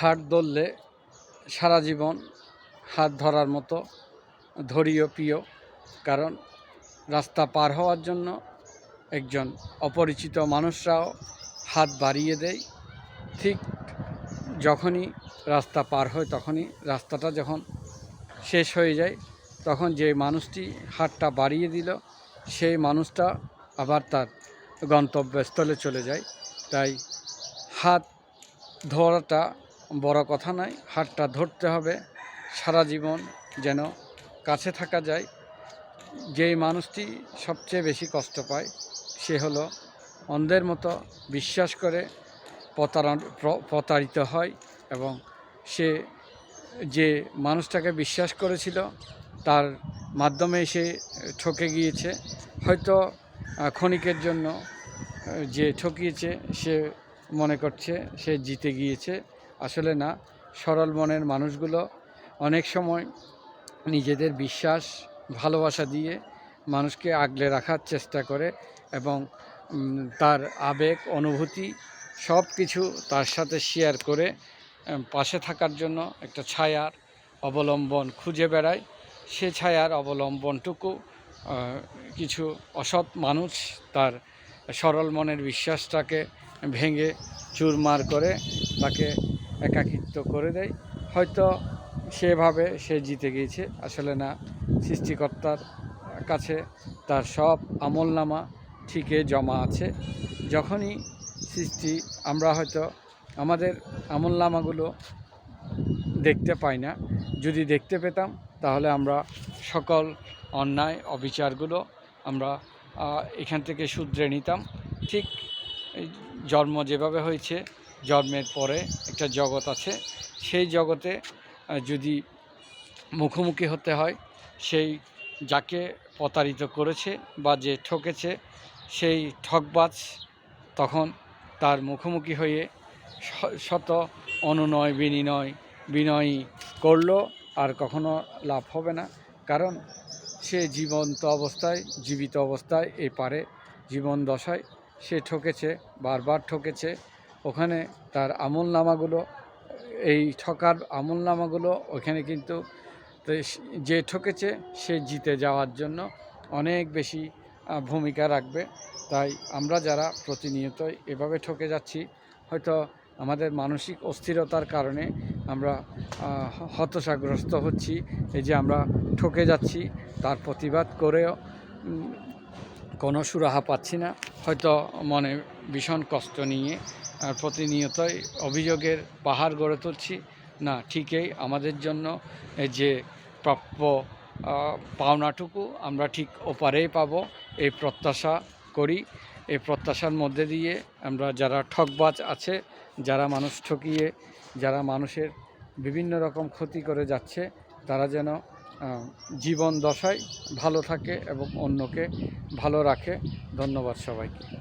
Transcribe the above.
হাট ধরলে সারা জীবন হাত ধরার মতো ধরিও প্রিয় কারণ রাস্তা পার হওয়ার জন্য একজন অপরিচিত মানুষরাও হাত বাড়িয়ে দেয়। ঠিক যখনই রাস্তা পার হয় তখনই রাস্তাটা যখন শেষ হয়ে যায়, তখন যে মানুষটি হাতটা বাড়িয়ে দিল, সেই মানুষটা আবার তার গন্তব্যস্থলে চলে যায়। তাই হাত ধরাটা বড় কথা নয়, হাতটা ধরতে হবে। সারা জীবন যেন কাছে থাকা যায়। যেই মানুষটি সবচেয়ে বেশি কষ্ট পায়, সে হলো অন্ধের মতো বিশ্বাস করে প্রতারণ, প্র- প্রতারিত হয় এবং সে যে মানুষটাকে বিশ্বাস করেছিল, তার মাধ্যমে সে ঠকে গিয়েছে। হয়তো ক্ষণিকের জন্য যে ঠকিয়েছে, সে মনে করছে, সে জিতে গিয়েছে। আসলে না, সরল মনের মানুষগুলো অনেক সময় নিজেদের বিশ্বাস, ভালোবাসা দিয়ে মানুষকে আগলে রাখার চেষ্টা করে এবং তার আবেগ, অনুভূতি সব কিছু তার সাথে শেয়ার করে পাশে থাকার জন্য একটা ছায়ার অবলম্বন খুঁজে বেড়ায়। সে ছায়ার অবলম্বনটুকু কিছু অসৎ মানুষ তার সরল মনের বিশ্বাসটাকে ভেঙে চুরমার করে, তাকে একাকিত্ব করে দেয়। হয়তো সেভাবে সে জিতে গিয়েছে, আসলে না। সৃষ্টিকর্তার কাছে তার সব আমলনামা ঠিকে জমা আছে। যখনই সৃষ্টি, আমরা হয়তো আমাদের আমলনামাগুলো দেখতে পাই না। যদি দেখতে পেতাম, তাহলে আমরা সকল অন্যায় অবিচারগুলো আমরা এখান থেকে শুধরে নিতাম। ঠিক জন্ম যেভাবে হয়েছে জন্মের পরে একটা জগৎ আছে। সেই জগতে যদি মুখোমুখি হতে হয়, সেই যাকে প্রতারিত করেছে বা যে ঠকেছে, সেই ঠকবাজ তখন তার মুখোমুখি হয়ে শত অনুনয় বিনিময় বিনয় করল আর কখনো লাভ হবে না। কারণ সে জীবন্ত অবস্থায়, জীবিত অবস্থায় এ পারে, জীবন দশায়। সে ঠকেছে, বারবার ঠকেছে ওখানে তার আমল নামাগুলো, এই ঠকার আমল নামাগুলো ওখানে কিন্তু যে ঠকেছে সে জিতে যাওয়ার জন্য অনেক বেশি ভূমিকা রাখবে। তাই আমরা যারা প্রতিনিয়ত এভাবে ঠকে যাচ্ছি, হয়তো আমাদের মানসিক অস্থিরতার কারণে আমরা হতাশাগ্রস্ত হচ্ছি। এই যে আমরা ঠকে যাচ্ছি, তার প্রতিবাদ করেও কোনো সুরাহা পাচ্ছি না। হয়তো মনে ভীষণ কষ্ট নিয়ে প্রতিনিয়তই অভিযোগের পাহাড় গড়ে তুলছি। না, ঠিকই আমাদের জন্য যে প্রাপ্য পাওনাটুকু আমরা ঠিক ওপারেই পাবো, এই প্রত্যাশা করি। এই প্রত্যাশার মধ্যে দিয়ে আমরা যারা ঠকবাজ আছে, যারা মানুষ ঠকিয়ে, যারা মানুষের বিভিন্ন রকম ক্ষতি করে যাচ্ছে, তারা যেন জীবন দশায় ভালো থাকে এবং অন্যকে ভালো রাখে। ধন্যবাদ সবাইকে।